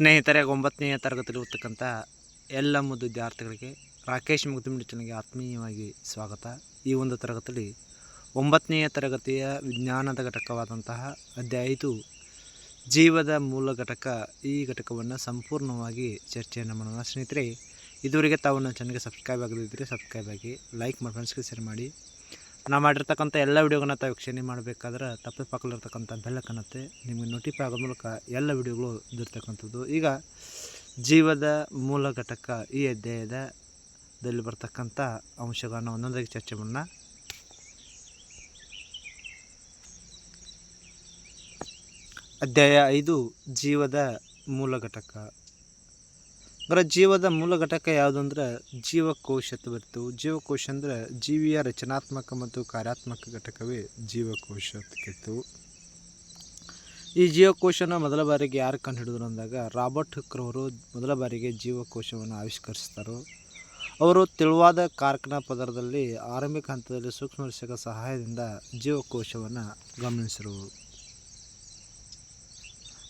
ಸ್ನೇಹಿತರೆ ಒಂಬತ್ತನೆಯ ತರಗತಿಯಲ್ಲಿ ಓದ್ತಕ್ಕಂಥ ಎಲ್ಲ ಮುದ್ದು ವಿದ್ಯಾರ್ಥಿಗಳಿಗೆ ರಾಕೇಶ್ ಚೆನ್ನಾಗಿ ಆತ್ಮೀಯವಾಗಿ ಸ್ವಾಗತ. ಈ ಒಂದು ತರಗತಿಯಲ್ಲಿ ಒಂಬತ್ತನೆಯ ತರಗತಿಯ ವಿಜ್ಞಾನದ ಘಟಕವಾದಂತಹ ಅಧ್ಯಾಯ ಐದು, ಜೀವದ ಮೂಲ ಘಟಕ. ಈ ಘಟಕವನ್ನು ಸಂಪೂರ್ಣವಾಗಿ ಚರ್ಚೆಯನ್ನು ಮಾಡೋಣ. ಸ್ನೇಹಿತರೆ, ಇದುವರೆಗೆ ತಾವು ನನ್ನ ಚಾನಲ್ಗೆ ಸಬ್ಸ್ಕ್ರೈಬ್ ಆಗದಿದ್ದರೆ ಸಬ್ಸ್ಕ್ರೈಬ್ ಆಗಿ ಲೈಕ್ ಮಾಡಿ ಫ್ರೆಂಡ್ಸ್ಗೆ ಶೇರ್ ಮಾಡಿ. ನಾವು ಮಾಡಿರ್ತಕ್ಕಂಥ ಎಲ್ಲ ವೀಡಿಯೋಗಳನ್ನ ತಾವು ವೀಕ್ಷಣೆ ಮಾಡಬೇಕಾದ್ರೆ ತಪ್ಪೆ ಪಕ್ಕಲಿರ್ತಕ್ಕಂಥ ಬೆಲ್ಲಕ್ಕನ್ನತ್ತೆ ನಿಮಗೆ ನೋಟಿಫೈ ಆಗೋ ಮೂಲಕ ಎಲ್ಲ ವಿಡಿಯೋಗಳು ಇದಿರ್ತಕ್ಕಂಥದ್ದು ಈಗ ಜೀವದ ಮೂಲ ಘಟಕ ಈ ಅಧ್ಯಾಯದ ದಲ್ಲಿ ಬರ್ತಕ್ಕಂಥ ಅಂಶಗಳನ್ನು ಒಂದೊಂದಾಗಿ ಚರ್ಚೆ ಮಾಡೋಣ. ಅಧ್ಯಾಯ ಐದು ಜೀವದ ಮೂಲ ಘಟಕ. ಅಂದ್ರೆ ಜೀವದ ಮೂಲ ಘಟಕ ಯಾವುದು ಅಂದ್ರೆ ಜೀವಕೋಶ ಅಂತ ಜೀವಕೋಶ ಅಂದ್ರೆ ಜೀವಿಯ ರಚನಾತ್ಮಕ ಮತ್ತು ಕಾರ್ಯಾತ್ಮಕ ಘಟಕವೇ ಜೀವಕೋಶ ಅಂತ ಈ ಜೀವಕೋಶನ ಮೊದಲ ಬಾರಿಗೆ ಯಾರು ಕಂಡು ಹಿಡಿದ್ರು ಅಂದಾಗ ರಾಬರ್ಟ್ ಹುಕ್ರ್ ಅವರು ಮೊದಲ ಬಾರಿಗೆ ಜೀವಕೋಶವನ್ನು ಆವಿಷ್ಕರಿಸ್ತಾರೋ. ಅವರು ತೆಳುವಾದ ಕಾರ್ಕನ ಪದರದಲ್ಲಿ ಆರಂಭಿಕ ಹಂತದಲ್ಲಿ ಸೂಕ್ಷ್ಮದರ್ಶಕ ಸಹಾಯದಿಂದ ಜೀವಕೋಶವನ್ನು ಗಮನಿಸಿರು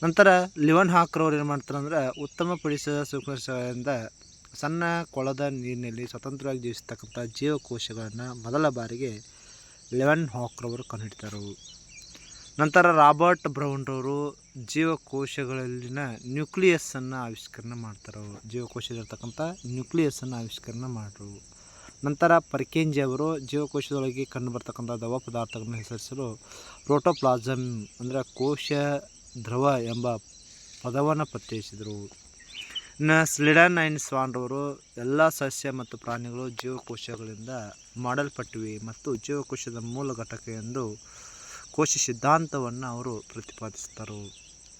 ನಂತರ ಲಿವನ್ ಹಾಕ್ರವ್ರು ಏನು ಮಾಡ್ತಾರೆ ಅಂದ್ರೆ ಉತ್ತಮಪಡಿಸಿದ ಸೂಕ್ಷ್ಮಿಂದ ಸಣ್ಣ ಕೊಳದ ನೀರಿನಲ್ಲಿ ಸ್ವತಂತ್ರವಾಗಿ ಜೀವಿಸ್ತಕ್ಕಂಥ ಜೀವಕೋಶಗಳನ್ನು ಮೊದಲ ಬಾರಿಗೆ ಲೆವೆನ್ ಹಾಕ್ರವರು ಕಂಡುಹಿಡಿತಾರೆ ನಂತರ ರಾಬರ್ಟ್ ಬ್ರೌನ್ರವರು ಜೀವಕೋಶಗಳಲ್ಲಿನ ನ್ಯೂಕ್ಲಿಯಸ್ಸನ್ನು ಆವಿಷ್ಕರಣೆ ಮಾಡ್ತಾರೆ ಜೀವಕೋಶದಲ್ಲಿರ್ತಕ್ಕಂಥ ನ್ಯೂಕ್ಲಿಯಸ್ಸನ್ನು ಆವಿಷ್ಕರಣೆ ಮಾಡರು ನಂತರ ಪರ್ಕೇಂಜಿ ಅವರು ಜೀವಕೋಶದೊಳಗೆ ಕಂಡು ಬರ್ತಕ್ಕಂಥ ದ್ರವ ಪದಾರ್ಥಗಳನ್ನು ಹೆಸರಿಸಲು ಪ್ರೋಟೋಪ್ಲಾಸಮ್ ಅಂದರೆ ಕೋಶ ದ್ರವ ಎಂಬ ಪದವನ್ನು ಪರಿಚಯಿಸಿದರು ನ. ಸ್ಲಿಡನ್ ಐನ್ ಸ್ವಾನ್ರವರು ಎಲ್ಲ ಸಸ್ಯ ಮತ್ತು ಪ್ರಾಣಿಗಳು ಜೀವಕೋಶಗಳಿಂದ ಮಾಡಲ್ಪಟ್ಟಿವೆ ಮತ್ತು ಜೀವಕೋಶದ ಮೂಲ ಘಟಕ ಎಂದು ಕೋಶ ಸಿದ್ಧಾಂತವನ್ನು ಅವರು ಪ್ರತಿಪಾದಿಸ್ತಾರೆ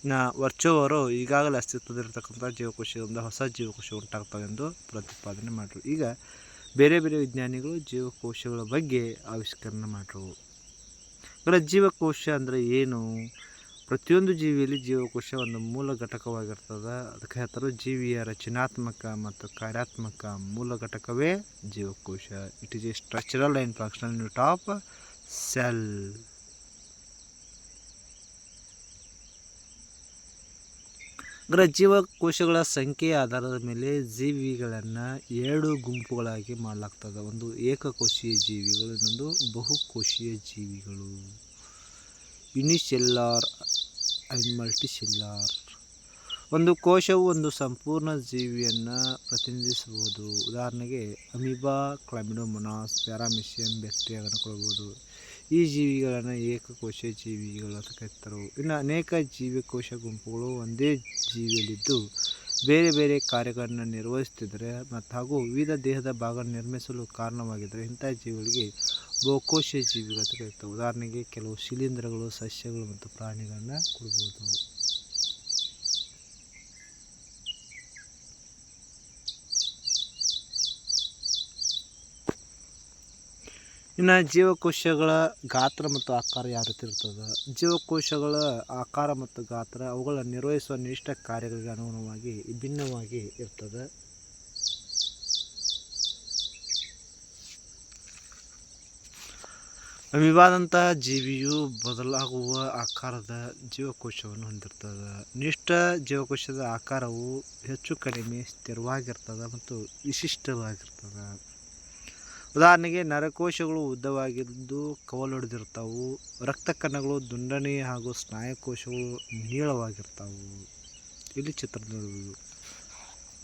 ನ. ವರ್ಚೋ ಅವರು ಈಗಾಗಲೇ ಅಸ್ತಿತ್ವದಲ್ಲಿರ್ತಕ್ಕಂಥ ಜೀವಕೋಶದಿಂದ ಹೊಸ ಜೀವಕೋಶ ಉಂಟಾಗ್ತವೆ ಎಂದು ಪ್ರತಿಪಾದನೆ ಮಾಡಿರು ಈಗ ಬೇರೆ ಬೇರೆ ವಿಜ್ಞಾನಿಗಳು ಜೀವಕೋಶಗಳ ಬಗ್ಗೆ ಆವಿಷ್ಕರಣೆ ಮಾಡಿರು ಅಂದರೆ ಜೀವಕೋಶ ಅಂದರೆ ಏನು? ಪ್ರತಿಯೊಂದು ಜೀವಿಯಲ್ಲಿ ಜೀವಕೋಶ ಒಂದು ಮೂಲ ಘಟಕವಾಗಿರ್ತದೆ. ಅದಕ್ಕೆ ಹೇಳ್ತಾರೆ ಜೀವಿಯ ರಚನಾತ್ಮಕ ಮತ್ತು ಕಾರ್ಯಾತ್ಮಕ ಮೂಲ ಘಟಕವೇ ಜೀವಕೋಶ. It is a structural and functional unit of cell ಅಂದರೆ ಜೀವಕೋಶಗಳ ಸಂಖ್ಯೆಯ ಆಧಾರದ ಮೇಲೆ ಜೀವಿಗಳನ್ನು ಎರಡು ಗುಂಪುಗಳಾಗಿ ಮಾಡಲಾಗ್ತದೆ. ಒಂದು ಏಕಕೋಶೀಯ ಜೀವಿಗಳು, ಇನ್ನೊಂದು ಬಹುಕೋಶೀಯ ಜೀವಿಗಳು. ಯುನಿಸೆಲ್ಲಾರ್ ಆ್ಯಂಡ್ ಮಲ್ಟಿಸೆಲ್ಲಾರ್ ಒಂದು ಕೋಶವು ಒಂದು ಸಂಪೂರ್ಣ ಜೀವಿಯನ್ನು ಪ್ರತಿನಿಧಿಸಬಹುದು. ಉದಾಹರಣೆಗೆ, ಅಮಿಬಾ ಕ್ಲಮಿಡೋಮೊನಾಸ್ ಪ್ಯಾರಾಮಿಷಿಯಂ ಬ್ಯಾಕ್ಟೀರಿಯಾಗಳನ್ನು ಕೊಡಬಹುದು. ಈ ಜೀವಿಗಳನ್ನು ಏಕಕೋಶ ಜೀವಿಗಳು ಅಂತ ಕರೀತಾರೆ. ಇನ್ನು ಅನೇಕ ಜೀವಕೋಶ ಗುಂಪುಗಳು ಒಂದೇ ಜೀವಿಯಲ್ಲಿದ್ದು, ಬೇರೆ ಬೇರೆ ಕಾರ್ಯಗಳನ್ನು ನಿರ್ವಹಿಸುತ್ತಿದ್ದರೆ ಮತ್ತು ಹಾಗೂ ವಿವಿಧ ದೇಹದ ಭಾಗ ನಿರ್ಮಿಸಲು ಕಾರಣವಾಗಿದ್ದರೆ ಇಂಥ ಜೀವಿಗಳಿಗೆ ಬಹುಕೋಶ ಜೀವಿಗಳು ಕರೀತಾರೆ ಉದಾಹರಣೆಗೆ ಕೆಲವು ಶಿಲೀಂಧ್ರಗಳು, ಸಸ್ಯಗಳು ಮತ್ತು ಪ್ರಾಣಿಗಳನ್ನ ಕೊಡ್ಬೋದು. ಇನ್ನು ಜೀವಕೋಶಗಳ ಗಾತ್ರ ಮತ್ತು ಆಕಾರ ಯಾವ ರೀತಿ ಇರ್ತದೆ? ಜೀವಕೋಶಗಳ ಆಕಾರ ಮತ್ತು ಗಾತ್ರ ಅವುಗಳ ನಿರ್ವಹಿಸುವ ನಿರ್ದಿಷ್ಟ ಕಾರ್ಯಗಳಿಗೆ ಅನುಗುಣವಾಗಿ ವಿಭಿನ್ನವಾಗಿ ಇರ್ತದೆ. ಅಮಿಬಾದಂತಹ ಜೀವಿಯು ಬದಲಾಗುವ ಆಕಾರದ ಜೀವಕೋಶವನ್ನು ಹೊಂದಿರ್ತದೆ. ನಿಷ್ಠ ಜೀವಕೋಶದ ಆಕಾರವು ಹೆಚ್ಚು ಕಡಿಮೆ ಸ್ಥಿರವಾಗಿರ್ತದೆ ಮತ್ತು ವಿಶಿಷ್ಟವಾಗಿರ್ತದೆ. ಉದಾಹರಣೆಗೆ ನರಕೋಶಗಳು ಉದ್ದವಾಗಿದ್ದು ಕವಲೊಡೆದಿರ್ತಾವು ರಕ್ತ ಕಣಗಳು ದುಂಡನೆ ಹಾಗೂ ಸ್ನಾಯುಕೋಶಗಳು ನೀಳವಾಗಿರ್ತಾವು ಇಲ್ಲಿ ಚಿತ್ರ ನೋಡಬಹುದು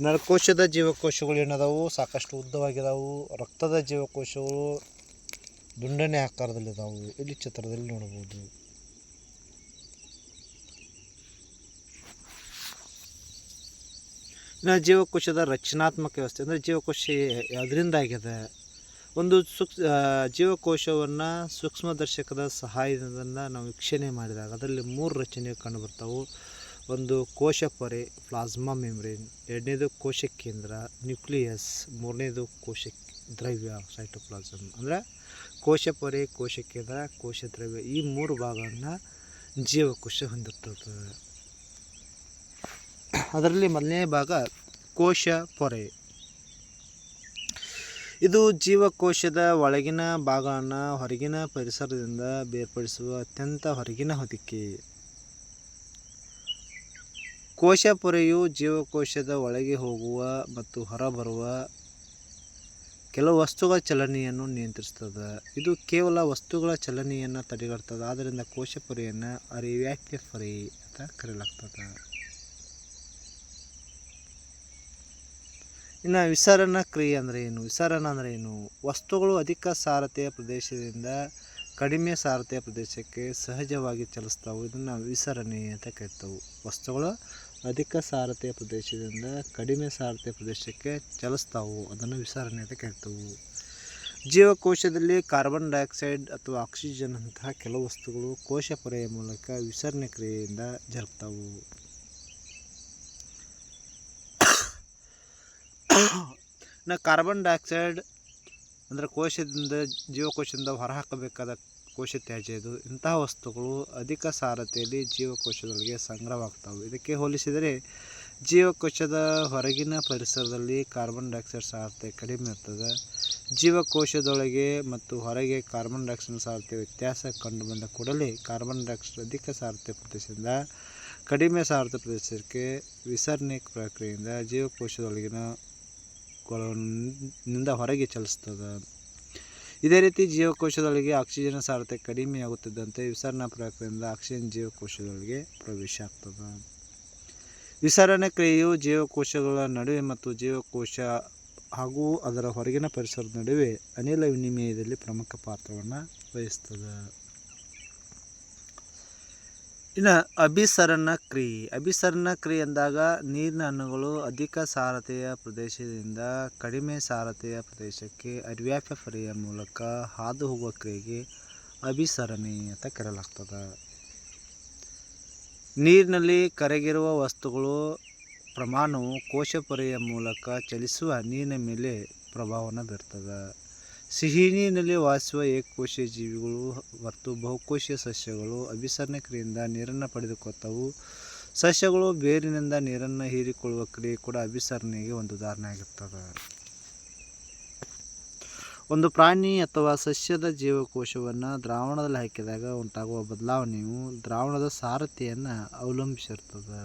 ನರಕೋಶದ ಜೀವಕೋಶಗಳು ಏನದಾವು ಸಾಕಷ್ಟು ಉದ್ದವಾಗಿದಾವು. ರಕ್ತದ ಜೀವಕೋಶಗಳು ದುಂಡನೆ ನಾವು ಇಲ್ಲಿ ಚಿತ್ರದಲ್ಲಿ ನೋಡಬಹುದು. ಜೀವಕೋಶದ ರಚನಾತ್ಮಕ ವ್ಯವಸ್ಥೆ ಅಂದರೆ ಜೀವಕೋಶ ಅದರಿಂದಾಗಿದೆ. ಒಂದು ಸೂಕ್ಷ್ಮ ಜೀವಕೋಶವನ್ನು ಸೂಕ್ಷ್ಮದರ್ಶಕದ ಸಹಾಯದಿಂದ ನಾವು ವೀಕ್ಷಣೆ ಮಾಡಿದಾಗ ಅದರಲ್ಲಿ ಮೂರು ರಚನೆ ಕಂಡುಬರ್ತಾವೆ. ಒಂದು ಕೋಶ ಪೊರೆ, ಪ್ಲಾಸ್ಮಾ ಮೆಮ್ರೇನ್ ಎರಡನೇದು ಕೋಶ ಕೇಂದ್ರ, ನ್ಯೂಕ್ಲಿಯಸ್, ಮೂರನೇದು ಕೋಶ ದ್ರವ್ಯ ಸೈಟೋಪ್ಲಾಸಮ್ ಅಂದರೆ ಕೋಶ ಪೊರೆ ಕೋಶ ಕೇಂದ್ರ ಕೋಶ ದ್ರವ್ಯ ಈ ಮೂರು ಭಾಗವನ್ನು ಜೀವಕೋಶ ಹೊಂದಿರ್ತದೆ. ಅದರಲ್ಲಿ ಮೊದಲನೇ ಭಾಗ ಕೋಶ ಪೊರೆ. ಇದು ಜೀವಕೋಶದ ಒಳಗಿನ ಭಾಗವನ್ನು ಹೊರಗಿನ ಪರಿಸರದಿಂದ ಬೇರ್ಪಡಿಸುವ ಅತ್ಯಂತ ಹೊರಗಿನ ಹೊದಿಕೆ. ಕೋಶ ಪೊರೆಯು ಜೀವಕೋಶದ ಒಳಗೆ ಹೋಗುವ ಮತ್ತು ಹೊರಬರುವ ಕೆಲವು ವಸ್ತುಗಳ ಚಲನೆಯನ್ನು ನಿಯಂತ್ರಿಸ್ತದೆ. ಇದು ಕೇವಲ ವಸ್ತುಗಳ ಚಲನೆಯನ್ನು ತಡೆಗಟ್ತದೆ. ಆದ್ದರಿಂದ ಕೋಶ ಪೊರೆಯನ್ನು ಅರಿವ್ಯಾಕ್ಯ ಪೊರೆ ಅಂತ ಕರೆಯಲಾಗ್ತದೆ. ಇನ್ನು ವಿಸರಣ ಕ್ರಿಯೆ ಅಂದರೆ ಏನು? ವಿಸರಣ ಅಂದರೆ ಏನು? ವಸ್ತುಗಳು ಅಧಿಕ ಸಾರತೆಯ ಪ್ರದೇಶದಿಂದ ಕಡಿಮೆ ಸಾರತೆಯ ಪ್ರದೇಶಕ್ಕೆ ಸಹಜವಾಗಿ ಚಲಿಸ್ತಾವೆ. ಇದನ್ನು ವಿಸರಣೆ ಅಂತ ಕರಿತಾವೆ. ವಸ್ತುಗಳು ಅಧಿಕ ಸಾರತೆಯ ಪ್ರದೇಶದಿಂದ ಕಡಿಮೆ ಸಾರತೆಯ ಪ್ರದೇಶಕ್ಕೆ ಚಲಿಸ್ತಾವು. ಅದನ್ನು ವಿಸರಣೆ ಅಂತ ಕರಿತಾವೆ. ಜೀವಕೋಶದಲ್ಲಿ ಕಾರ್ಬನ್ ಡೈಆಕ್ಸೈಡ್ ಅಥವಾ ಆಕ್ಸಿಜನ್ ಅಂತಹ ಕೆಲವು ವಸ್ತುಗಳು ಕೋಶ ಪೊರೆಯ ಮೂಲಕ ವಿಸರಣೆ ಕ್ರಿಯೆಯಿಂದ ಜರುಗ್ತಾವು. ಇನ್ನು ಕಾರ್ಬನ್ ಡೈಆಕ್ಸೈಡ್ ಅಂದರೆ ಕೋಶದಿಂದ ಜೀವಕೋಶದಿಂದ ಹೊರಹಾಕಬೇಕಾದ ಕೋಶ ತ್ಯಾಜ್ಯ ಇದು ಇಂತಹ ವಸ್ತುಗಳು ಅಧಿಕ ಸಾರತೆಯಲ್ಲಿ ಜೀವಕೋಶದೊಳಗೆ ಸಂಗ್ರಹವಾಗ್ತವೆ. ಇದಕ್ಕೆ ಹೋಲಿಸಿದರೆ ಜೀವಕೋಶದ ಹೊರಗಿನ ಪರಿಸರದಲ್ಲಿ ಕಾರ್ಬನ್ ಡೈಆಕ್ಸೈಡ್ ಸಾರತೆ ಕಡಿಮೆ ಇರ್ತದೆ. ಜೀವಕೋಶದೊಳಗೆ ಮತ್ತು ಹೊರಗೆ ಕಾರ್ಬನ್ ಡೈಆಕ್ಸೈಡ್ ಸಾರತೆ ವ್ಯತ್ಯಾಸ ಕಂಡುಬಂದ ಕೂಡಲೇ ಕಾರ್ಬನ್ ಡೈಆಕ್ಸೈಡ್ ಅಧಿಕ ಸಾರತೆ ಪ್ರದೇಶದಿಂದ ಕಡಿಮೆ ಸಾರತೆ ಪ್ರದೇಶಕ್ಕೆ ವಿಸರ್ಣೆ ಪ್ರಕ್ರಿಯೆಯಿಂದ ಜೀವಕೋಶದೊಳಗಿನ ನಿಂದ ಹೊರಗೆ ಚಲಿಸ್ತದೆ. ಇದೇ ರೀತಿ ಜೀವಕೋಶದೊಳಗೆ ಆಕ್ಸಿಜನ್ ಸಾರತೆ ಕಡಿಮೆಯಾಗುತ್ತಿದ್ದಂತೆ ವಿಸರಣಾ ಪ್ರಕ್ರಿಯೆಯಿಂದ ಆಕ್ಸಿಜನ್ ಜೀವಕೋಶದೊಳಗೆ ಪ್ರವೇಶ ಆಗ್ತದೆ. ವಿಸರಣೆ ಕ್ರಿಯೆಯು ಜೀವಕೋಶಗಳ ನಡುವೆ ಮತ್ತು ಜೀವಕೋಶ ಹಾಗೂ ಅದರ ಹೊರಗಿನ ಪರಿಸರದ ನಡುವೆ ಅನಿಲ ವಿನಿಮಯದಲ್ಲಿ ಪ್ರಮುಖ ಪಾತ್ರವನ್ನು ವಹಿಸ್ತದೆ. ಇನ್ನು ಅಭಿಸರಣ ಕ್ರಿಯೆ ಅಭಿಸರಣ ಕ್ರಿಯೆ ಅಂದಾಗ ನೀರಿನ ಅಣುಗಳು ಅಧಿಕ ಸಾರತೆಯ ಪ್ರದೇಶದಿಂದ ಕಡಿಮೆ ಸಾರತೆಯ ಪ್ರದೇಶಕ್ಕೆ ಅರಿವ್ಯಾಪ್ಯ ಪರಿಯ ಮೂಲಕ ಹಾದು ಹೋಗುವ ಕ್ರಿಯೆಗೆ ಅಭಿಸರಣೆ ಅಂತ ಕರೆಯಲಾಗ್ತದೆ. ನೀರಿನಲ್ಲಿ ಕರಗಿರುವ ವಸ್ತುಗಳು ಪ್ರಮಾಣವು ಕೋಶ ಪೊರೆಯ ಮೂಲಕ ಚಲಿಸುವ ನೀರಿನ ಮೇಲೆ ಪ್ರಭಾವವನ್ನು ಬೀರ್ತದೆ. ಸಿಹಿ ನೀರಿನಲ್ಲಿ ವಾಸಿಸುವ ಏಕಕೋಶೀಯ ಜೀವಿಗಳು ಮತ್ತು ಬಹುಕೋಶೀಯ ಸಸ್ಯಗಳು ಅಭಿಸರಣ ಕ್ರಿಯೆಯಿಂದ ನೀರನ್ನು ಪಡೆದುಕೊಳ್ತವು ಸಸ್ಯಗಳು ಬೇರಿನಿಂದ ನೀರನ್ನು ಹೀರಿಕೊಳ್ಳುವ ಕ್ರಿಯೆ ಕೂಡ ಅಭಿಸರಣೆಗೆ ಒಂದು ಉದಾಹರಣೆ ಆಗಿರ್ತದೆ ಒಂದು ಪ್ರಾಣಿ ಅಥವಾ ಸಸ್ಯದ ಜೀವಕೋಶವನ್ನು ದ್ರಾವಣದಲ್ಲಿ ಹಾಕಿದಾಗ ಉಂಟಾಗುವ ಬದಲಾವಣೆಯು ದ್ರಾವಣದ ಸಾರತೆಯನ್ನು ಅವಲಂಬಿಸಿರ್ತದೆ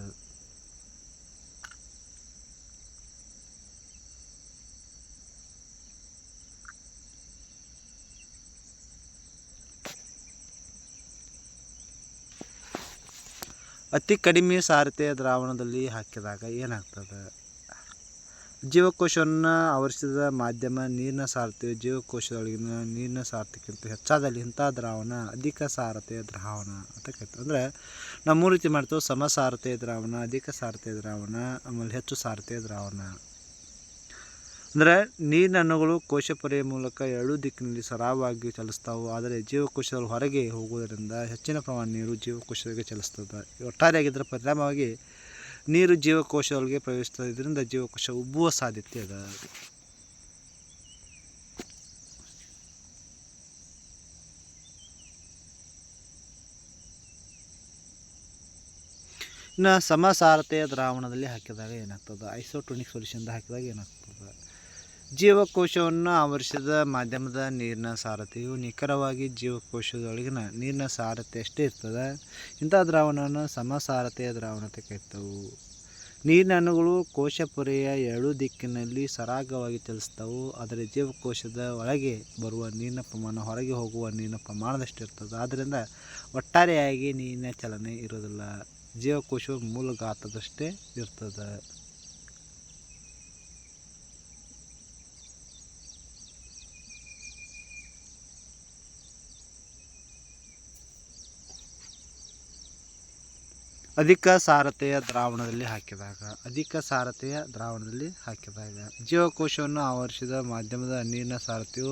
ಅತಿ ಕಡಿಮೆ ಸಾರತೆಯ ದ್ರಾವಣದಲ್ಲಿ ಹಾಕಿದಾಗ ಏನಾಗ್ತದೆ? ಜೀವಕೋಶವನ್ನು ಆವರಿಸಿದ ಮಾಧ್ಯಮ ನೀರಿನ ಸಾರತೆಯು ಜೀವಕೋಶದೊಳಗಿನ ನೀರಿನ ಸಾರತೆಗಿಂತ ಹೆಚ್ಚಾದಲ್ಲಿ ಇಂಥ ದ್ರಾವಣ ಅಧಿಕ ಸಾರತೆಯ ದ್ರಾವಣ ಅಂತ ಕರಿತೀವಿ ಅಂದರೆ ನಾವು ಮೂರು ರೀತಿ ಮಾಡ್ತೇವೆ. ಸಮ ಸಾರತೆಯ ದ್ರಾವಣ, ಅಧಿಕ ಸಾರತೆಯ ದ್ರಾವಣ, ಆಮೇಲೆ ಹೆಚ್ಚು ಸಾರತೆಯ ದ್ರಾವಣ. ಅಂದರೆ ಕೋಶ ಪೊರೆಯ ಮೂಲಕ ಎರಡೂ ದಿಕ್ಕಿನಲ್ಲಿ ಸರಾಗವಾಗಿ ಚಲಿಸ್ತಾವು. ಆದರೆ ಜೀವಕೋಶದ ಹೊರಗೆ ಹೋಗುವುದರಿಂದ ಹೆಚ್ಚಿನ ಪ್ರಮಾಣ ನೀರು ಜೀವಕೋಶಗಳಿಗೆ ಚಲಿಸ್ತದೆ ಒಟ್ಟಾರೆಯಾಗಿ ಇದರ ಪರಿಣಾಮವಾಗಿ ನೀರು ಜೀವಕೋಶದೊಳಗೆ ಪ್ರವೇಶಿಸ್ತದೆ ಇದರಿಂದ ಜೀವಕೋಶ ಉಬ್ಬುವ ಸಾಧ್ಯತೆ ಅದ ಇನ್ನು ಸಮಸಾರತೆಯ ದ್ರಾವಣದಲ್ಲಿ ಹಾಕಿದಾಗ ಏನಾಗ್ತದೆ? ಐಸೋಟೋನಿಕ್ ಸೊಲ್ಯೂಷನ್ದ ಹಾಕಿದಾಗ ಏನಾಗ್ತದೆ? ಜೀವಕೋಶವನ್ನು ಆವರಿಸಿದ ಮಾಧ್ಯಮದ ನೀರಿನ ಸಾರತೆಯು ನಿಖರವಾಗಿ ಜೀವಕೋಶದೊಳಗಿನ ನೀರಿನ ಸಾರಥಿ ಅಷ್ಟೇ ಇರ್ತದೆ. ಇಂಥ ದ್ರಾವಣವನ್ನು ಸಮಸಾರತೆಯ ದ್ರಾವಣತೆ ಅಂತ ಕರಿತವು ನೀರಿನ ಅಣುಗಳು ಕೋಶ ಪೊರೆಯ ಎರಡೂ ದಿಕ್ಕಿನಲ್ಲಿ ಸರಾಗವಾಗಿ ಚಲಿಸ್ತವು ಆದರೆ ಜೀವಕೋಶದ ಒಳಗೆ ಬರುವ ನೀರಿನ ಪ್ರಮಾಣ ಹೊರಗೆ ಹೋಗುವ ನೀರಿನ ಪ್ರಮಾಣದಷ್ಟು ಇರ್ತದೆ. ಆದ್ದರಿಂದ ಒಟ್ಟಾರೆಯಾಗಿ ನೀರಿನ ಚಲನೆ ಇರೋದಿಲ್ಲ ಜೀವಕೋಶವು ಮೂಲ ಗಾತ್ರದಷ್ಟೇ ಇರ್ತದೆ. ಅಧಿಕ ಸಾರತೆಯ ದ್ರಾವಣದಲ್ಲಿ ಹಾಕಿದಾಗ, ಅಧಿಕ ಸಾರತೆಯ ದ್ರಾವಣದಲ್ಲಿ ಹಾಕಿದಾಗ, ಜೀವಕೋಶವನ್ನು ಆವರಿಸಿದ ಮಾಧ್ಯಮದ ನೀರಿನ ಸಾರತೆಯು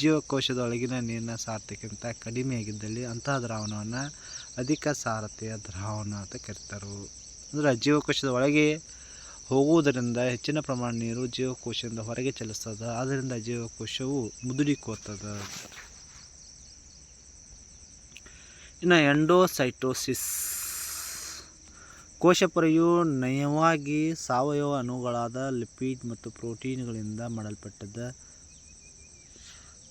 ಜೀವಕೋಶದೊಳಗಿನ ನೀರಿನ ಸಾರತೆಗಿಂತ ಕಡಿಮೆಯಾಗಿದ್ದಲ್ಲಿ ಅಂತಹ ದ್ರಾವಣವನ್ನು ಅಧಿಕ ಸಾರತೆಯ ದ್ರಾವಣ ಅಂತ ಕರೀತಾರೆ. ಅಂದರೆ ಜೀವಕೋಶದ ಒಳಗೆ ಹೋಗುವುದರಿಂದ ಹೆಚ್ಚಿನ ಪ್ರಮಾಣ ನೀರು ಜೀವಕೋಶದಿಂದ ಹೊರಗೆ ಚಲಿಸ್ತದೆ, ಆದ್ದರಿಂದ ಜೀವಕೋಶವು ಮುದುಡಿಕೋತದೆ ಇನ್ನು ಎಂಡೋಸೈಟೋಸಿಸ್. ಕೋಶಪೊರೆಯು ನಯವಾಗಿ ಸಾವಯವ ಅಣುಗಳಾದ ಲಿಪಿಡ್ ಮತ್ತು ಪ್ರೋಟೀನ್ಗಳಿಂದ ಮಾಡಲ್ಪಟ್ಟದ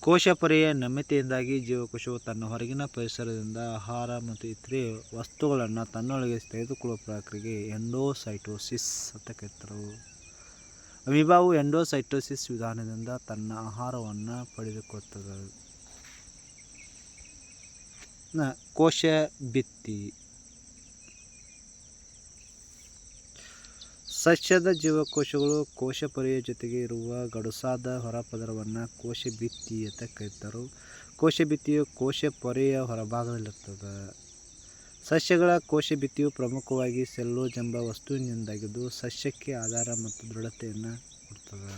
ಕೋಶ ಪೊರೆಯ ನಮ್ಯತೆಯಿಂದಾಗಿ ಜೀವಕೋಶವು ತನ್ನ ಹೊರಗಿನ ಪರಿಸರದಿಂದ ಆಹಾರ ಮತ್ತು ಇತರೆ ವಸ್ತುಗಳನ್ನು ತನ್ನೊಳಗೆ ತೆಗೆದುಕೊಳ್ಳುವ ಪ್ರಕ್ರಿಯೆಗೆ ಎಂಡೋಸೈಟೋಸಿಸ್ ಅಂತ ಕರೀತಾರೆ. ಅಮೀಬಾವು ಎಂಡೋಸೈಟೋಸಿಸ್ ವಿಧಾನದಿಂದ ತನ್ನ ಆಹಾರವನ್ನು ಪಡೆದುಕೊಳ್ಳುತ್ತದೆ ಕೋಶ ಭಿತ್ತಿ. ಸಸ್ಯದ ಜೀವಕೋಶಗಳು ಕೋಶ ಪೊರೆಯ ಜೊತೆಗೆ ಇರುವ ಗಡುಸಾದ ಹೊರಪದರವನ್ನು ಕೋಶ ಭಿತ್ತಿ ಅಂತ ಕರೀತಾರೆ. ಕೋಶ ಭಿತ್ತಿಯು ಕೋಶ ಪೊರೆಯ ಹೊರಭಾಗದಲ್ಲಿರ್ತದೆ. ಸಸ್ಯಗಳ ಕೋಶ ಭಿತ್ತಿಯು ಪ್ರಮುಖವಾಗಿ ಸೆಲ್ಲೋಜ್ ಎಂಬ ವಸ್ತುವಿನಿಂದಾಗಿದ್ದು ಸಸ್ಯಕ್ಕೆ ಆಧಾರ ಮತ್ತು ದೃಢತೆಯನ್ನು ಕೊಡ್ತದೆ.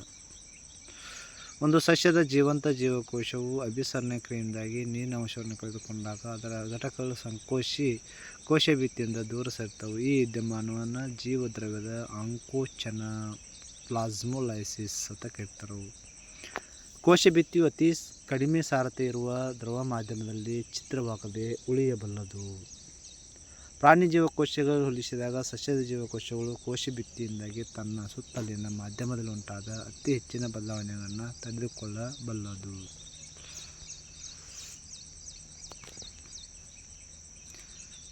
ಒಂದು ಸಸ್ಯದ ಜೀವಂತ ಜೀವಕೋಶವು ಅಭಿಸರಣೆ ಕ್ರಿಯೆಯಿಂದಾಗಿ ನೀರಿನ ಅಂಶವನ್ನು ಕಳೆದುಕೊಂಡಾಗ ಅದರ ಘಟಕಗಳು ಸಂಕೋಚಿ ಕೋಶ ಭಿತ್ತಿಯಿಂದ ದೂರ ಸರಿತವು ಈ ವಿದ್ಯಮಾನವನ್ನು ಜೀವದ್ರವ್ಯದ ಅಂಕೋಚನ ಪ್ಲಾಸ್ಮೋಲೈಸಿಸ್ ಅಂತ ಕರೀತಾರೆ ಕೋಶ ಭಿತ್ತಿಯು ಅತಿ ಕಡಿಮೆ ಸಾರತೆ ಇರುವ ದ್ರವ ಮಾಧ್ಯಮದಲ್ಲಿ ಚಿತ್ರವಾಗದೆ ಉಳಿಯಬಲ್ಲದು. ಪ್ರಾಣಿ ಜೀವಕೋಶಗಳು ಹೋಲಿಸಿದಾಗ ಸಸ್ಯದ ಜೀವಕೋಶಗಳು ಕೋಶ ಭಿತ್ತಿಯಿಂದಾಗಿ ತನ್ನ ಸುತ್ತಲಿನ ಮಾಧ್ಯಮದಲ್ಲಿ ಉಂಟಾದ ಅತಿ ಹೆಚ್ಚಿನ ಬದಲಾವಣೆಗಳನ್ನು ತಡೆದುಕೊಳ್ಳಬಲ್ಲದು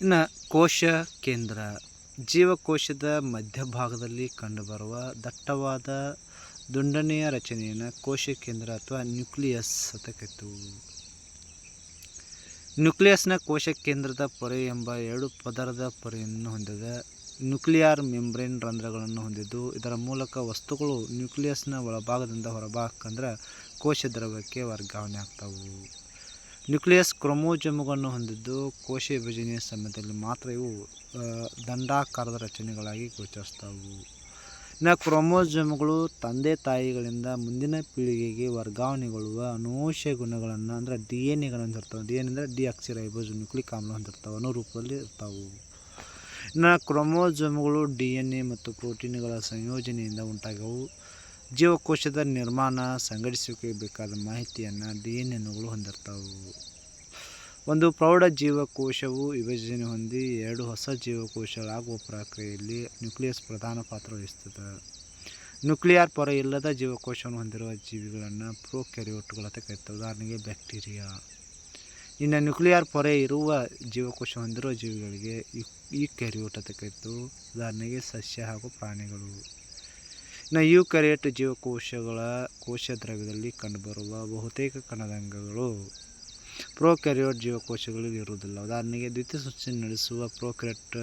ಇನ್ನು ಕೋಶ ಕೇಂದ್ರ, ಜೀವಕೋಶದ ಮಧ್ಯಭಾಗದಲ್ಲಿ ಕಂಡುಬರುವ ದಟ್ಟವಾದ ದುಂಡನೆಯ ರಚನೆಯನ್ನು ಕೋಶ ಕೇಂದ್ರ ಅಥವಾ ನ್ಯೂಕ್ಲಿಯಸ್ ಅಂತ ಕರಿತೀವಿ. ನ್ಯೂಕ್ಲಿಯಸ್ನ ಕೋಶ ಕೇಂದ್ರದ ಪೊರೆ ಎಂಬ ಎರಡು ಪದರದ ಪೊರೆಯನ್ನು ಹೊಂದಿದೆ. ನ್ಯೂಕ್ಲಿಯಾರ್ ಮೆಂಬ್ರೇನ್ ರಂಧ್ರಗಳನ್ನು ಹೊಂದಿದ್ದು, ಇದರ ಮೂಲಕ ವಸ್ತುಗಳು ನ್ಯೂಕ್ಲಿಯಸ್ನ ಒಳಭಾಗದಿಂದ ಹೊರಭಾಗಕ್ಕಂದ್ರೆ ಕೋಶ ದ್ರವಕ್ಕೆ ವರ್ಗಾವಣೆ ಆಗ್ತವು. ನ್ಯೂಕ್ಲಿಯಸ್ ಕ್ರೋಮೋಜೋಮ್ಗಳನ್ನು ಹೊಂದಿದ್ದು ಕೋಶ ವಿಭಜನೆಯ ಸಮಯದಲ್ಲಿ ಮಾತ್ರ ಇವು ದಂಡಾಕಾರದ ರಚನೆಗಳಾಗಿ ಗೋಚರಿಸ್ತಾವು. ಇನ್ನು ಕ್ರೊಮೋಜಮ್ಗಳು ತಂದೆ ತಾಯಿಗಳಿಂದ ಮುಂದಿನ ಪೀಳಿಗೆಗೆ ವರ್ಗಾವಣೆಗೊಳ್ಳುವ ಅನೋಷ ಗುಣಗಳನ್ನು, ಅಂದರೆ ಡಿ ಎನ್ ಎಗಳನ್ನು ಹೊಂದಿರ್ತವೆ. ಡಿ ಎನ್ ಅಂದರೆ ಡಿ ಅಕ್ಸಿರೈಬೋಸ್ ನ್ಯೂಕ್ಲಿಕ್ ಆಮ್ಲ ಹೊಂದಿರ್ತವೆ ಅನ್ನೋ ರೂಪದಲ್ಲಿ ಇರ್ತಾವೆ. ಇನ್ನು ಕ್ರೊಮೋಜಮ್ಗಳು ಡಿ ಎನ್ ಎ ಮತ್ತು ಪ್ರೋಟೀನ್ಗಳ ಸಂಯೋಜನೆಯಿಂದ ಉಂಟಾಗವು ಜೀವಕೋಶದ ನಿರ್ಮಾಣ, ಸಂಘಟಿಸೋಕೆ ಬೇಕಾದ ಮಾಹಿತಿಯನ್ನು ಡಿ ಎನ್ ಎನ್ಗಳು ಹೊಂದಿರ್ತಾವೆ. ಒಂದು ಪ್ರೌಢ ಜೀವಕೋಶವು ವಿಭಜನೆ ಹೊಂದಿ ಎರಡು ಹೊಸ ಜೀವಕೋಶಗಳಾಗುವ ಪ್ರಕ್ರಿಯೆಯಲ್ಲಿ ನ್ಯೂಕ್ಲಿಯಸ್ ಪ್ರಧಾನ ಪಾತ್ರ ವಹಿಸ್ತದೆ. ನ್ಯೂಕ್ಲಿಯರ್ ಪೊರೆ ಇಲ್ಲದ ಜೀವಕೋಶವನ್ನು ಹೊಂದಿರುವ ಜೀವಿಗಳನ್ನು ಪ್ರೋಕ್ಯಾರಿಯೋಟ್ಗಳು ಅಂತ ಕರೀತಾರೆ. ಉದಾಹರಣೆಗೆ ಬ್ಯಾಕ್ಟೀರಿಯಾ. ಇನ್ನು ನ್ಯೂಕ್ಲಿಯರ್ ಪೊರೆ ಇರುವ ಜೀವಕೋಶ ಹೊಂದಿರುವ ಜೀವಿಗಳಿಗೆ ಈ ಕ್ಯಾರಿಯೋಟ್ ಅಂತ ಕರೀತು ಉದಾಹರಣೆಗೆ ಸಸ್ಯ ಹಾಗೂ ಪ್ರಾಣಿಗಳು. ಇನ್ನು ಯು ಕ್ಯಾರಿಯಟ್ ಜೀವಕೋಶಗಳ ಕೋಶ ದ್ರವ್ಯದಲ್ಲಿ ಕಂಡುಬರುವ ಬಹುತೇಕ ಕಣದಂಗಗಳು ಪ್ರೋಕ್ಯಾರಿಯೋಟ್ ಜೀವಕೋಶಗಳಲ್ಲಿ ಇರುವುದಿಲ್ಲ. ಉದಾಹರಣೆಗೆ ದ್ವಿತೀಯ ನಡೆಸುವ ಪ್ರೋಕ್ಯಾರಿಯೋಟ್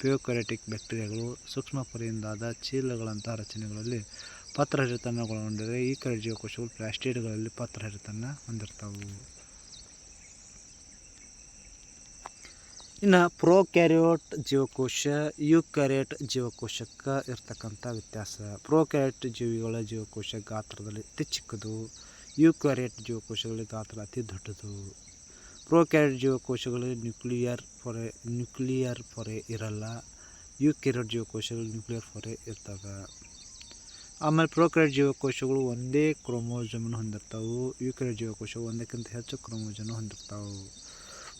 ಪ್ಯೂಕ್ಯಾರಿಟಿಕ್ ಬ್ಯಾಕ್ಟೀರಿಯಾಗಳು ಸೂಕ್ಷ್ಮ ಪೊರೆಯಿಂದಾದ ಚೀಲಗಳಂತಹ ರಚನೆಗಳಲ್ಲಿ ಪತ್ರಹರಿತನ್ನು ಒಳಗೊಂಡಿದೆ ಈ ಕರೆ ಜೀವಕೋಶಗಳು ಪ್ಲಾಸ್ಟಿಡ್ಗಳಲ್ಲಿ ಪತ್ರಹರಿತನ್ನು ಹೊಂದಿರ್ತವೆ. ಇನ್ನು ಪ್ರೋಕ್ಯಾರಿಯೋಟ್ ಜೀವಕೋಶ ಯುಕ್ಯಾರಿಯೋಟ್ ಜೀವಕೋಶಕ್ಕೆ ಇರತಕ್ಕಂಥ ವ್ಯತ್ಯಾಸ. ಪ್ರೋಕ್ಯಾರಿಯೋಟ್ ಜೀವಿಗಳ ಜೀವಕೋಶ ಗಾತ್ರದಲ್ಲಿ ಅತಿ ಚಿಕ್ಕದು ಯುಕ್ಯಾರಿಯೋಟ್ ಜೀವಕೋಶಗಳ ಗಾತ್ರ ಅತಿ ದೊಡ್ಡದು. ಪ್ರೋಕ್ಯಾರಿಯೋಟ್ ಜೀವಕೋಶಗಳಲ್ಲಿ ನ್ಯೂಕ್ಲಿಯರ್ ಪೊರೆ ನ್ಯೂಕ್ಲಿಯರ್ ಪೊರೆ ಇರಲ್ಲ ಯುಕ್ಯಾರಿಯೋಟ್ ಜೀವಕೋಶಗಳು ನ್ಯೂಕ್ಲಿಯರ್ ಪೊರೆ ಇರ್ತವೆ. ಆಮೇಲೆ ಪ್ರೋಕ್ಯಾರಿಯಟ್ ಜೀವಕೋಶಗಳು ಒಂದೇ ಕ್ರೋಮೋಜಮನ್ನು ಹೊಂದಿರ್ತಾವೆ ಯುಕ್ಯಾರಿಯಟ್ ಜೀವಕೋಶಗಳು ಒಂದಕ್ಕಿಂತ ಹೆಚ್ಚು ಕ್ರೋಮೋಜನ್ನು ಹೊಂದಿರ್ತಾವೆ.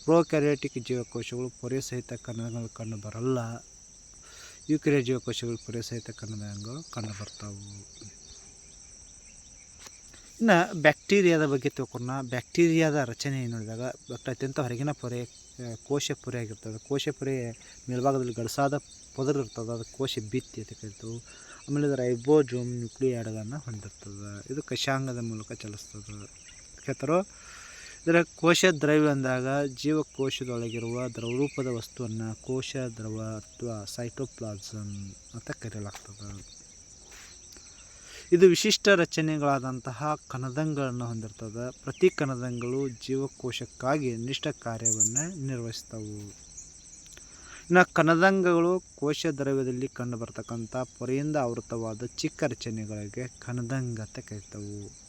ಪ್ರೋಕ್ಯಾರಿಯೋಟಿಕ್ ಜೀವಕೋಶಗಳು ಪೊರೆ ಸಹಿತ ಕಣಗಳು ಕಂಡು ಬರಲ್ಲ. ಯುಕ್ರಿಯ ಜೀವಕೋಶಗಳು ಪೊರೆ ಸಹಿತ ಕಣಗಳು ಕಂಡು ಬರ್ತಾವೆ. ಇನ್ನು ಬ್ಯಾಕ್ಟೀರಿಯಾದ ಬಗ್ಗೆ ತಿಳ್ಕೊಂಡ ಬ್ಯಾಕ್ಟೀರಿಯಾದ ರಚನೆ ನೋಡಿದಾಗ ಬಟ್ ಅತ್ಯಂತ ಹೊರಗಿನ ಪೊರೆ ಕೋಶ ಪೊರೆ ಆಗಿರ್ತದೆ. ಕೋಶ ಪೊರೆ ಮೇಲ್ಭಾಗದಲ್ಲಿ ಗಡಸಾದ ಪೊದರು ಇರ್ತದೆ. ಅದು ಕೋಶ ಭಿತ್ತಿ ಅಂತ ಕರಿತೀವಿ. ಆಮೇಲೆ ಇದು ರೈಬೋಜೋಮ್ ನ್ಯೂಕ್ಲಿಯಾಡ್ಗಳನ್ನು ಹೊಂದಿರ್ತದೆ. ಇದು ಕಶಾಂಗದ ಮೂಲಕ ಚಲಿಸ್ತದೆ. ಕೇಳ್ತಾರೋ ಇದರ ಕೋಶ ದ್ರವ್ಯ ಅಂದಾಗ ಜೀವಕೋಶದೊಳಗಿರುವ ದ್ರವರೂಪದ ವಸ್ತುವನ್ನು ಕೋಶ ದ್ರವ ಅಥವಾ ಸೈಟೋಪ್ಲಾಸಮ್ ಅಂತ ಕರೆಯಲಾಗ್ತದೆ ಇದು ವಿಶಿಷ್ಟ ರಚನೆಗಳಾದಂತಹ ಕಣದಂಗಳನ್ನು ಹೊಂದಿರ್ತದೆ. ಪ್ರತಿ ಕಣದಂಗಳು ಜೀವಕೋಶಕ್ಕಾಗಿ ನಿರ್ದಿಷ್ಟ ಕಾರ್ಯವನ್ನು ನಿರ್ವಹಿಸ್ತವು. ಇನ್ನು ಕಣದಂಗಗಳು ಕೋಶ ದ್ರವ್ಯದಲ್ಲಿ ಕಂಡುಬರ್ತಕ್ಕಂಥ ಪೊರೆಯಿಂದ ಆವೃತವಾದ ಚಿಕ್ಕ ರಚನೆಗಳಿಗೆ ಕಣದಂಗ ಅಂತ ಕರಿತವು.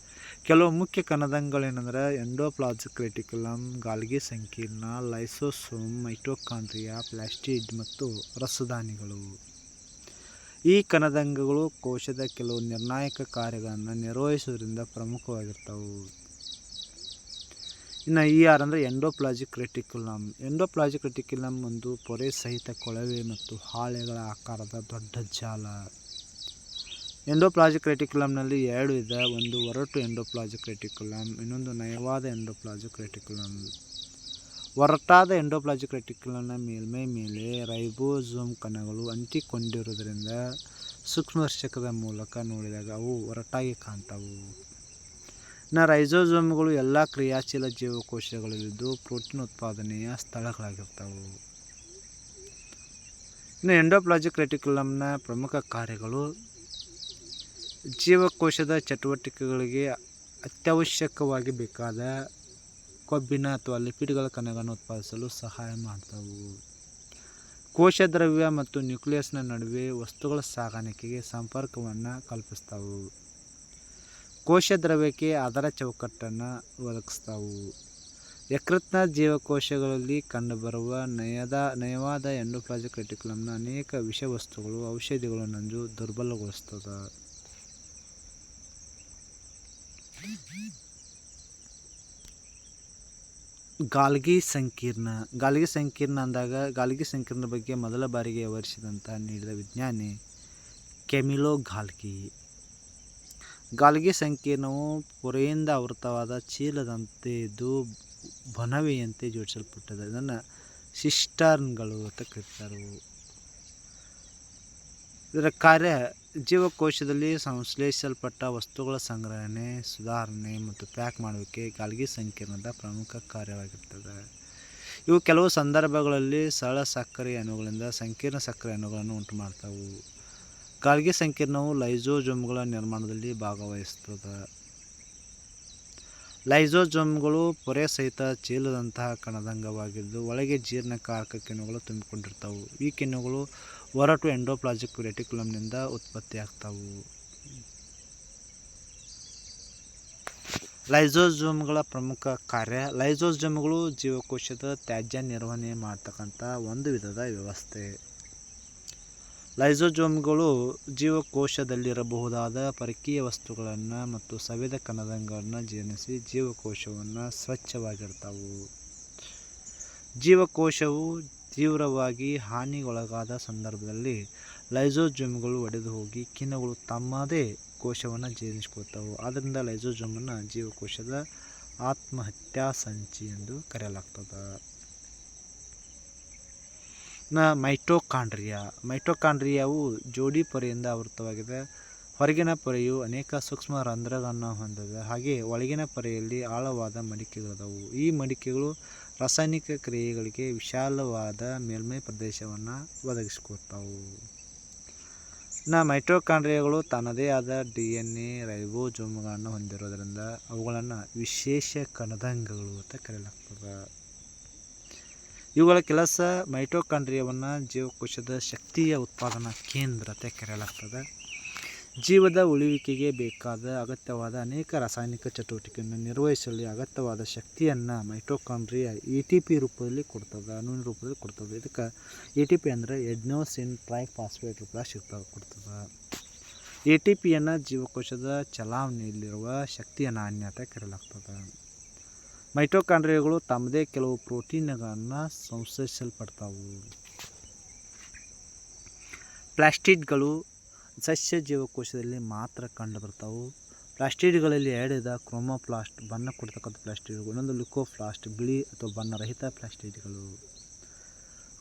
ಕೆಲವು ಮುಖ್ಯ ಕನದಂಗಳೇನೆಂದರೆ ಎಂಡೋಪ್ಲಾಜಿಕ್ ರೆಟಿಕ್ಯುಲಮ್ ಗಾಲ್ಗಿ ಸಂಕೀರ್ಣ, ಲೈಸೋಸೋಮ್, ಮೈಟೋಕಾಂಡ್ರಿಯಾ, ಪ್ಲಾಸ್ಟಿಡ್ ಮತ್ತು ರಸದಾನಿಗಳು ಈ ಕನದಂಗಗಳು ಕೋಶದ ಕೆಲವು ನಿರ್ಣಾಯಕ ಕಾರ್ಯಗಳನ್ನು ನಿರ್ವಹಿಸುವುದರಿಂದ ಪ್ರಮುಖವಾಗಿರ್ತವು. ಇನ್ನು ಇ ಆರ್ ಅಂದರೆ ಎಂಡೋಪ್ಲಾಜಿಕ್ ರೆಟಿಕ್ಯುಲಮ್ ಎಂಡೋಪ್ಲಾಜಿಕ್ ರೆಟಿಕ್ಯುಲಮ್ ಒಂದು ಪೊರೆ ಸಹಿತ ಕೊಳವೆ ಮತ್ತು ಹಾಳೆಗಳ ಆಕಾರದ ದೊಡ್ಡ ಜಾಲ. ಎಂಡೋಪ್ಲಾಜಿಕ್ ರೆಟಿಕ್ಯುಲಮ್ನಲ್ಲಿ ಎರಡು ವಿಧ ಒಂದು ಒರಟು ಎಂಡೋಪ್ಲಾಜಿಕ್ ರೆಟಿಕ್ಯುಲಮ್, ಇನ್ನೊಂದು ನಯವಾದ ಎಂಡೋಪ್ಲಾಜಿಕ್ ರೆಟಿಕ್ಯುಲಮ್. ಒರಟಾದ ಎಂಡೋಪ್ಲಾಜಿಕ್ ರೆಟಿಕ್ಯುಲಮ್ನ ಮೇಲ್ಮೈ ಮೇಲೆ ರೈಬೋಸೋಮ್ ಕಣಗಳು ಅಂಟಿಕೊಂಡಿರುವುದರಿಂದ ಸೂಕ್ಷ್ಮದರ್ಶಕದ ಮೂಲಕ ನೋಡಿದಾಗ ಅವು ಒರಟಾಗಿ ಕಾಣ್ತಾವು. ಇನ್ನು ರೈಸೋಸೋಮ್ಗಳು ಎಲ್ಲ ಕ್ರಿಯಾಶೀಲ ಜೀವಕೋಶಗಳಲ್ಲಿದ್ದು ಪ್ರೋಟೀನ್ ಉತ್ಪಾದನೆಯ ಸ್ಥಳಗಳಾಗಿರ್ತವೆ. ಇನ್ನು ಎಂಡೋಪ್ಲಾಜಿಕ್ ರೆಟಿಕ್ಯುಲಮ್ನ ಪ್ರಮುಖ ಕಾರ್ಯಗಳು ಜೀವಕೋಶದ ಚಟುವಟಿಕೆಗಳಿಗೆ ಅತ್ಯವಶ್ಯಕವಾಗಿ ಬೇಕಾದ ಕೊಬ್ಬಿನ ಅಥವಾ ಲಿಪಿಡ್ಗಳ ಕಣಗಳನ್ನು ಉತ್ಪಾದಿಸಲು ಸಹಾಯ ಮಾಡ್ತವು. ಕೋಶ ದ್ರವ್ಯ ಮತ್ತು ನ್ಯೂಕ್ಲಿಯಸ್ನ ನಡುವೆ ವಸ್ತುಗಳ ಸಾಗಾಣಿಕೆಗೆ ಸಂಪರ್ಕವನ್ನು ಕಲ್ಪಿಸ್ತಾವು. ಕೋಶ ದ್ರವ್ಯಕ್ಕೆ ಅದರ ಚೌಕಟ್ಟನ್ನು ಒದಗಿಸ್ತಾವು. ಯಕೃತ್ನ ಜೀವಕೋಶಗಳಲ್ಲಿ ಕಂಡುಬರುವ ನಯದ, ನಯವಾದ ಎಂಡೋಪ್ಲಾಜಿಕ್ ರೆಟಿಕ್ಯುಲಮ್ನ ಅನೇಕ ವಿಷವಸ್ತುಗಳು ಔಷಧಿಗಳು ನಂಜು ದುರ್ಬಲಗೊಳಿಸ್ತದೆ. ಗಾಲ್ಗಿ ಸಂಕೀರ್ಣ. ಗಾಲ್ಗಿ ಸಂಕೀರ್ಣ ಅಂದಾಗ ಗಾಲ್ಗಿ ಸಂಕೀರ್ಣ ಬಗ್ಗೆ ಮೊದಲ ಬಾರಿಗೆ ವಿವರಿಸಿದಂಥ ನೀಡಿದ ವಿಜ್ಞಾನಿ ಕೆಮಿಲೋ ಗಾಲ್ಗಿ. ಗಾಲ್ಗಿ ಸಂಕೀರ್ಣವು ಪೊರೆಯಿಂದ ಆವೃತವಾದ ಚೀಲದಂತೆ ಇದ್ದು ಬನವೆಯಂತೆ ಜೋಡಿಸಲ್ಪಟ್ಟಿದೆ ಇದನ್ನು ಸಿಸ್ಟರ್ನ್ಗಳು ಅಂತ ಕರೀತಾರೆ. ಇದರ ಕಾರ್ಯ ಜೀವಕೋಶದಲ್ಲಿ ಸಂಶ್ಲೇಷಿಸಲ್ಪಟ್ಟ ವಸ್ತುಗಳ ಸಂಗ್ರಹಣೆ, ಸುಧಾರಣೆ ಮತ್ತು ಪ್ಯಾಕ್ ಮಾಡುವಿಕೆ ಗಾಲ್ಗಿ ಸಂಕೀರ್ಣದ ಪ್ರಮುಖ ಕಾರ್ಯವಾಗಿರ್ತದೆ. ಇವು ಕೆಲವು ಸಂದರ್ಭಗಳಲ್ಲಿ ಸರಳ ಸಕ್ಕರೆ ಅಣುಗಳಿಂದ ಸಂಕೀರ್ಣ ಸಕ್ಕರೆ ಅಣುಗಳನ್ನು ಉಂಟು ಮಾಡ್ತಾವು ಗಾಲ್ಗಿ ಸಂಕೀರ್ಣವು ಲೈಸೋಜೋಮ್ಗಳ ನಿರ್ಮಾಣದಲ್ಲಿ ಭಾಗವಹಿಸ್ತದೆ. ಲೈಸೋಜೋಮ್ಗಳು ಪೊರೆ ಸಹಿತ ಚೀಲದಂತಹ ಕಣದಂಗವಾಗಿದ್ದು, ಒಳಗೆ ಜೀರ್ಣಕಾರಕ ಕಿಣ್ವಗಳು ತುಂಬಿಕೊಂಡಿರ್ತವೆ. ಈ ಕಿಣ್ವಗಳು ಒರಟು ಎಂಡೋಪ್ಲಾಜಿಕ್ ರೆಟಿಕ್ಯುಲಮ್ನಿಂದ ಉತ್ಪತ್ತಿಯಾಗ್ತವು. ಲೈಸೋಜೋಮ್ಗಳ ಪ್ರಮುಖ ಕಾರ್ಯ ಲೈಸೋಜೋಮ್ಗಳು ಜೀವಕೋಶದ ತ್ಯಾಜ್ಯ ನಿರ್ವಹಣೆ ಮಾಡ್ತಕ್ಕಂಥ ಒಂದು ವಿಧದ ವ್ಯವಸ್ಥೆ. ಲೈಸೋಜೋಮ್ಗಳು ಜೀವಕೋಶದಲ್ಲಿರಬಹುದಾದ ಪರಕೀಯ ವಸ್ತುಗಳನ್ನು ಮತ್ತು ಸವೆದ ಕಣದಂಗಗಳನ್ನು ಜೀರ್ಣಿಸಿ ಜೀವಕೋಶವನ್ನು ಸ್ವಚ್ಛವಾಗಿರ್ತಾವು. ಜೀವಕೋಶವು ತೀವ್ರವಾಗಿ ಹಾನಿಗೊಳಗಾದ ಸಂದರ್ಭದಲ್ಲಿ ಲೈಸೋಜೋಮ್ಗಳು ಒಡೆದು ಹೋಗಿ ಕಿಣ್ವಗಳು ತಮ್ಮದೇ ಕೋಶವನ್ನು ಜೀರ್ಣಿಸ್ಕೊಳ್ತಾವೆ ಆದ್ದರಿಂದ ಲೈಸೋಜೋಮನ್ನು ಜೀವಕೋಶದ ಆತ್ಮಹತ್ಯಾ ಸಂಚಿ ಎಂದು ಕರೆಯಲಾಗ್ತದೆ. ನ ಮೈಟೋಕಾಂಡ್ರಿಯಾ. ಮೈಟೋಕಾಂಡ್ರಿಯಾವು ಜೋಡಿ ಪೊರೆಯಿಂದ ಆವೃತವಾಗಿದೆ ಹೊರಗಿನ ಪೊರೆಯು ಅನೇಕ ಸೂಕ್ಷ್ಮ ರಂಧ್ರಗಳನ್ನು ಹೊಂದಿದೆ. ಹಾಗೆ ಒಳಗಿನ ಪೊರೆಯಲ್ಲಿ ಆಳವಾದ ಮಡಿಕೆಗಳಿದವು ಈ ಮಡಿಕೆಗಳು ರಾಸಾಯನಿಕ ಕ್ರಿಯೆಗಳಿಗೆ ವಿಶಾಲವಾದ ಮೇಲ್ಮೈ ಪ್ರದೇಶವನ್ನು ಒದಗಿಸಿಕೊಡ್ತಾವು. ಇನ್ನು ಮೈಟ್ರೋಕಾಂಡ್ರಿಯಗಳು ತನ್ನದೇ ಆದ ಡಿ ಎನ್ ಎ ರೈಬೋಜೋಮ್ಗಳನ್ನು ಹೊಂದಿರೋದರಿಂದ ಅವುಗಳನ್ನು ವಿಶೇಷ ಕಣದಂಗಗಳು ಅಂತ ಕರೆಯಲಾಗ್ತದೆ ಇವುಗಳ ಕೆಲಸ ಮೈಟ್ರೋಕಾಂಡ್ರಿಯವನ್ನು ಜೀವಕೋಶದ ಶಕ್ತಿಯ ಉತ್ಪಾದನಾ ಕೇಂದ್ರ ಅಂತ ಕರೆಯಲಾಗ್ತದೆ ಜೀವದ ಉಳಿವಿಕೆಗೆ ಬೇಕಾದ ಅಗತ್ಯವಾದ ಅನೇಕ ರಾಸಾಯನಿಕ ಚಟುವಟಿಕೆಯನ್ನು ನಿರ್ವಹಿಸಲು ಅಗತ್ಯವಾದ ಶಕ್ತಿಯನ್ನು ಮೈಟೋಕಾಂಡ್ರಿಯಾ ಎ ಟಿ ಪಿ ರೂಪದಲ್ಲಿ ಕೊಡ್ತದೆ, ಅಣುವಿನ ರೂಪದಲ್ಲಿ ಕೊಡ್ತದೆ. ಇದಕ್ಕೆ ಎ ಟಿ ಪಿ ಅಂದರೆ ಎಡ್ನೋಸಿನ್ ಟ್ರೈಫಾಸ್ಫೇಟ್ ರೂಪದಲ್ಲಿ ಸಿಗ್ತದೆ ಕೊಡ್ತದೆ. ಎ ಟಿ ಪಿಯನ್ನು ಜೀವಕೋಶದ ಚಲಾವಣೆಯಲ್ಲಿರುವ ಶಕ್ತಿಯ ನಾಣ್ಯ ಅಂತ ಕರೆಯಲಾಗ್ತದೆ. ಮೈಟೋಕಾಂಡ್ರಿಯಗಳು ತಮ್ಮದೇ ಕೆಲವು ಪ್ರೋಟೀನ್ಗಳನ್ನು ಸಂಶ್ಲೇಷಿಸಲ್ಪಡ್ತಾವು. ಪ್ಲಾಸ್ಟಿಡ್ಗಳು ಸಸ್ಯ ಜೀವಕೋಶದಲ್ಲಿ ಮಾತ್ರ ಕಂಡುಬರ್ತಾವು. ಪ್ಲಾಸ್ಟಿಡ್ಗಳಲ್ಲಿ ಎರಡಿದ ಕ್ರೋಮೋಪ್ಲಾಸ್ಟ್, ಬಣ್ಣ ಕೊಡ್ತಕ್ಕಂಥ ಪ್ಲಾಸ್ಟಿಡ್ಗಳು, ಇನ್ನೊಂದು ಲಿಕೋಪ್ಲಾಸ್ಟ್, ಬಿಳಿ ಅಥವಾ ಬಣ್ಣರಹಿತ ಪ್ಲಾಸ್ಟಿಡ್ಗಳು.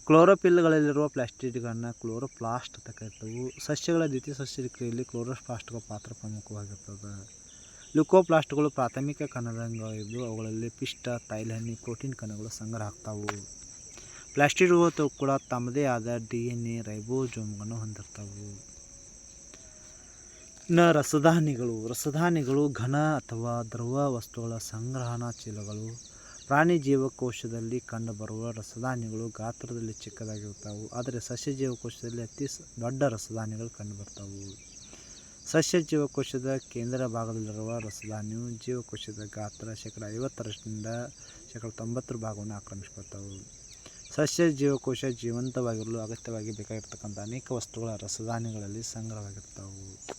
ಕ್ಲೋರೋಪಿಲ್ಗಳಲ್ಲಿರುವ ಪ್ಲಾಸ್ಟಿಡ್ಗಳನ್ನು ಕ್ಲೋರೋಪ್ಲಾಸ್ಟ್ ಅಂತ ಕರಿತವು. ಸಸ್ಯಗಳ ದ್ವಿತೀಯ ಸಸ್ಯ ಕ್ರಿಯೆಯಲ್ಲಿ ಕ್ಲೋರೋಪ್ಲಾಸ್ಟ್ಗಳ ಪಾತ್ರ ಪ್ರಮುಖವಾಗಿರ್ತದೆ. ಲ್ಯುಕೋಪ್ಲಾಸ್ಟ್ಗಳು ಪ್ರಾಥಮಿಕ ಕಣರಂಗವಾಗಿದ್ದು ಅವುಗಳಲ್ಲಿ ಪಿಷ್ಟ, ತೈಲಹಣ್ಣಿ, ಪ್ರೋಟೀನ್ ಕಣಗಳು ಸಂಗ್ರಹ ಆಗ್ತಾವು ಪ್ಲಾಸ್ಟಿಡ್ಗಳು ಕೂಡ ತಮ್ಮದೇ ಆದ ಡಿ ಎನ್ ಎ ರೈಬೋಜೋಮ್ಗಳನ್ನು ಹೊಂದಿರ್ತವು. ಇನ್ನು ರಸಧಾನಿಗಳು. ರಸಧಾನಿಗಳು ಘನ ಅಥವಾ ದ್ರವ ವಸ್ತುಗಳ ಸಂಗ್ರಹಣಾ ಚೀಲಗಳು. ಪ್ರಾಣಿ ಜೀವಕೋಶದಲ್ಲಿ ಕಂಡುಬರುವ ರಸಧಾನಿಗಳು ಗಾತ್ರದಲ್ಲಿ ಚಿಕ್ಕದಾಗಿರ್ತಾವು ಆದರೆ ಸಸ್ಯ ಜೀವಕೋಶದಲ್ಲಿ ಅತಿ ದೊಡ್ಡ ರಸಧಾನಿಗಳು ಕಂಡುಬರ್ತಾವು. ಸಸ್ಯ ಜೀವಕೋಶದ ಕೇಂದ್ರ ಭಾಗದಲ್ಲಿರುವ ರಸಧಾನಿಯು ಜೀವಕೋಶದ ಗಾತ್ರ ಶೇಕಡ ಐವತ್ತರಷ್ಟರಿಂದ ಶೇಕಡ ತೊಂಬತ್ತರ ಭಾಗವನ್ನು ಆಕ್ರಮಿಸ್ಕೊಳ್ತಾವೆ. ಸಸ್ಯ ಜೀವಕೋಶ ಜೀವಂತವಾಗಿರಲು ಅಗತ್ಯವಾಗಿ ಬೇಕಾಗಿರ್ತಕ್ಕಂಥ ಅನೇಕ ವಸ್ತುಗಳ ರಸಧಾನಿಗಳಲ್ಲಿ ಸಂಗ್ರಹವಾಗಿರ್ತವು.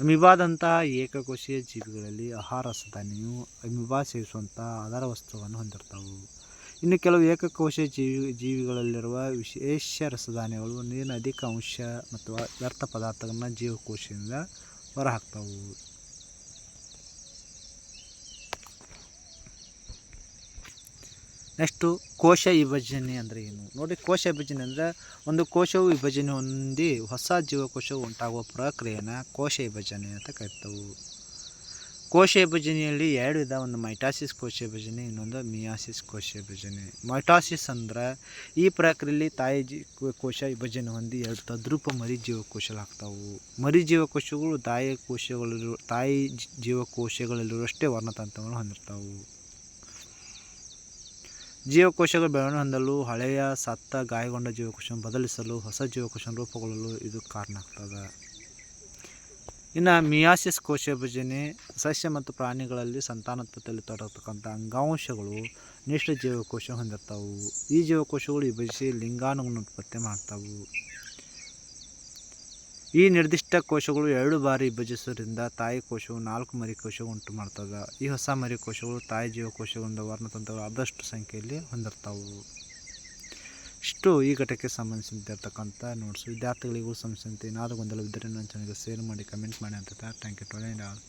ಅಮಿಬಾದಂತಹ ಏಕಕೋಶೀಯ ಜೀವಿಗಳಲ್ಲಿ ಆಹಾರ ರಸಧಾನ್ಯವು ಅಮಿಬಾ ಸೇವಿಸುವಂತಹ ಆಧಾರ ವಸ್ತುವನ್ನು ಹೊಂದಿರ್ತವು. ಇನ್ನು ಕೆಲವು ಏಕಕೋಶ ಜೀವಿ, ಜೀವಿಗಳಲ್ಲಿರುವ ವಿಶೇಷ ರಸಧಾನ್ಯಗಳು ನೀರಿನ ಅಧಿಕ ಅಂಶ ಮತ್ತು ವ್ಯರ್ಥ ಪದಾರ್ಥಗಳನ್ನ ಜೀವಕೋಶದಿಂದ ಹೊರಹಾಕ್ತಾವು. ನೆಕ್ಸ್ಟು ಕೋಶ ವಿಭಜನೆ ಅಂದರೆ ಏನು? ನೋಡಿ, ಕೋಶ ವಿಭಜನೆ ಅಂದರೆ ಒಂದು ಕೋಶವು ವಿಭಜನೆ ಹೊಂದಿ ಹೊಸ ಜೀವಕೋಶವು ಉಂಟಾಗುವ ಪ್ರಕ್ರಿಯೆನ ಕೋಶ ವಿಭಜನೆ ಅಂತ ಕರಿತಾವು. ಕೋಶ ವಿಭಜನೆಯಲ್ಲಿ ಎರಡು ವಿಧ, ಒಂದು ಮೈಟಾಸಿಸ್ ಕೋಶ ವಿಭಜನೆ, ಇನ್ನೊಂದು ಮಿಯಾಸಿಸ್ ಕೋಶ ವಿಭಜನೆ. ಮೈಟಾಸಿಸ್ ಅಂದ್ರೆ ಈ ಪ್ರಕ್ರಿಯೆಯಲ್ಲಿ ತಾಯಿ ಜೀ, ಕೋಶ ವಿಭಜನೆ ಹೊಂದಿ ಎರಡು ತದ್ರೂಪ ಮರಿ ಜೀವಕೋಶಗಳಾಗ್ತಾವು. ಮರಿ ಜೀವಕೋಶಗಳು ತಾಯಿ ಕೋಶಗಳಲ್ಲಿರುವ ತಾಯಿ ಜೀವಕೋಶಗಳಲ್ಲಿರುವಷ್ಟೇ ವರ್ಣತಂತ್ರವನ್ನು ಹೊಂದಿರ್ತಾವು. ಜೀವಕೋಶಗಳು ಬೆಳವಣಿಗೆ ಹೊಂದಲು, ಹಳೆಯ ಸತ್ತ ಗಾಯಗೊಂಡ ಜೀವಕೋಶವನ್ನು ಬದಲಿಸಲು, ಹೊಸ ಜೀವಕೋಶ ರೂಪುಗೊಳ್ಳಲು ಇದು ಕಾರಣ ಆಗ್ತದೆ. ಇನ್ನು ಮಿಯಾಸಿಸ್ ಕೋಶ ವಿಭಜನೆ, ಸಸ್ಯ ಮತ್ತು ಪ್ರಾಣಿಗಳಲ್ಲಿ ಸಂತಾನೋತ್ಪತ್ತಿಯಲ್ಲಿ ತೊಡಗತಕ್ಕಂಥ ಅಂಗಾಂಶಗಳು ನಿಷ್ಠ ಜೀವಕೋಶ ಹೊಂದಿರ್ತಾವು. ಈ ಜೀವಕೋಶಗಳು ವಿಭಜಿಸಿ ಲಿಂಗಾಣುಗಳನ್ನು ಉತ್ಪತ್ತಿ ಮಾಡ್ತಾವು. ಈ ನಿರ್ದಿಷ್ಟ ಕೋಶಗಳು ಎರಡು ಬಾರಿ ವಿಭಜಿಸೋದ್ರಿಂದ ತಾಯಿ ಕೋಶವು ನಾಲ್ಕು ಮರಿ ಕೋಶವು ಉಂಟು ಮಾಡ್ತದೆ. ಈ ಹೊಸ ಮರಿ ಕೋಶಗಳು ತಾಯಿ ಜೀವಕೋಶಗಳಿಂದ ವರ್ಣತಂತ್ರಗಳು ಆದಷ್ಟು ಸಂಖ್ಯೆಯಲ್ಲಿ ಹೊಂದಿರ್ತಾವು. ಇಷ್ಟು ಈ ಘಟಕ್ಕೆ ಸಂಬಂಧಿಸಿರ್ತಕ್ಕಂಥ ನೋಟ್ಸ್ ವಿದ್ಯಾರ್ಥಿಗಳಿಗೂ ಸಂಬಂಧಿಸಿದಂತೆ ಏನಾದರೂ ಗೊಂದಲವಿದ್ದರೆ ನನ್ನ ಚಾನಲ್ಗೆ ಶೇರ್ ಮಾಡಿ ಕಮೆಂಟ್ ಮಾಡಿ ಅಂತ ಥ್ಯಾಂಕ್ ಯು ಟು ಆಲ್